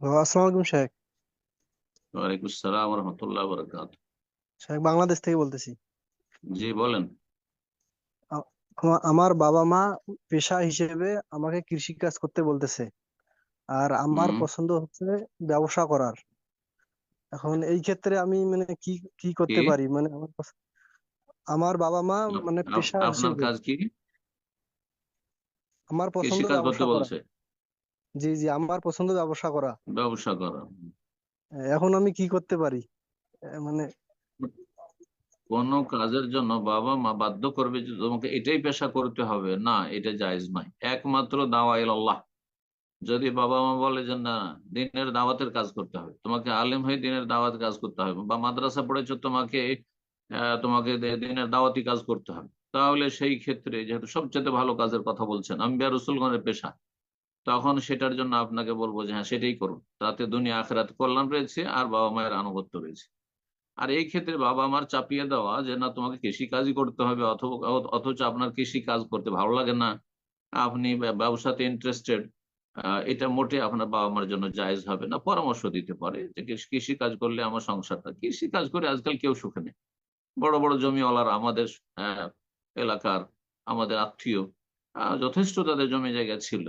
আসসালামু আলাইকুম শেখ। ওয়ালাইকুম আসসালাম রহমতুল্লাহ শেখ বাংলাদেশ থেকে বলতেছি। জি বলেন। আমার বাবা মা পেশা হিসেবে আমাকে কৃষি কাজ করতে বলতেছে। আর আমার পছন্দ হচ্ছে ব্যবসা করার। এখন এই ক্ষেত্রে আমি মানে কি কি করতে পারি? মানে আমার আমার বাবা মা মানে পেশা আপনার হিসেবে। কাজ কি? আমার পছন্দ ব্যবসা করা। বলছে? জি জি আমার পছন্দ ব্যবসা করা। ব্যবসা করা। এখন আমি কি করতে পারি? মানে কোন কাজের জন্য বাবা মা বাধ্য করবে যে তোমাকে এটাই পেশা করতে হবে। না এটা জায়েজ নয়। একমাত্র দাওয়া আল্লাহ। যদি বাবা মা বলে যে না দিনের দাওয়াতের কাজ করতে হবে। তোমাকে আলেম হয়ে দিনের দাওয়াত কাজ করতে হবে। বা মাদ্রাসা পড়েছ তোমাকে তোমাকে দিনের দাওয়াতি কাজ করতে হবে। তাহলে সেই ক্ষেত্রে যেহেতু সবচেয়ে ভালো কাজের কথা বলছেন আমি আম্বিয়া রসুলগণের পেশা। তখন সেটার জন্য আপনাকে বলব যে হ্যাঁ সেটাই করুন। তাতে দুনিয়া আখেরাত কল্যাণ রয়েছে আর বাবা মায়ের আনুগত্য রয়েছে। আর এই ক্ষেত্রে বাবা মার চাপিয়ে দেওয়া যে না তোমাকে কৃষি কাজই করতে হবে অথবা অথচ আপনার কৃষি কাজ করতে ভালো লাগে না। আপনি ব্যবসাতে ইন্টারেস্টেড এটা মোটে আপনার বাবা মার জন্য জায়েজ হবে না। পরামর্শ দিতে পারে যে কৃষি কাজ করলে আমার সংসারটা কৃষি কাজ করে আজকাল কেউ সুখে নেই। বড় বড় জমিওয়ালার আমাদের আহ, এলাকার আমাদের আত্মীয় যথেষ্ট তাদের জমি জায়গা ছিল।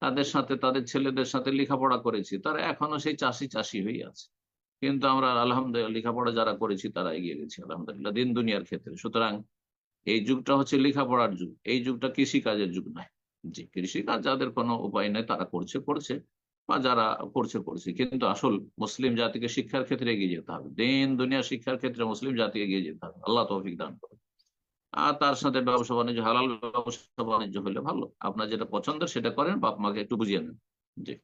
তাদের সাথে, তাদের ছেলেদের সাথে লেখাপড়া করেছি। তারা এখনও সেই চাষি চাষি হয়ে আছে। কিন্তু আমরা আলহামদুলিল্লাহ লেখাপড়া যারা করেছি, তারা এগিয়ে গেছি, আলহামদুলিল্লাহ, দিন দুনিয়ার ক্ষেত্রে। সুতরাং এই যুগটা হচ্ছে লেখাপড়ার যুগ। এই যুগটা কৃষি কাজের যুগ নয়। যে কৃষি কাজ যাদের কোনো উপায় নেই, তারা করছে করছে, বা যারা করছে করছে। কিন্তু আসল মুসলিম জাতিকে শিক্ষার ক্ষেত্রে এগিয়ে যেতে হবে। দিন দুনিয়া শিক্ষার ক্ষেত্রে মুসলিম জাতি এগিয়ে যেতে হবে। আল্লাহ তৌফিক দান করে আর তার সাথে ব্যবসা বাণিজ্য, হালাল ব্যবসা বাণিজ্য হলে ভালো। আপনার যেটা পছন্দ সেটা করেন, বাপ মাকে একটু বুঝিয়ে নেন। জি।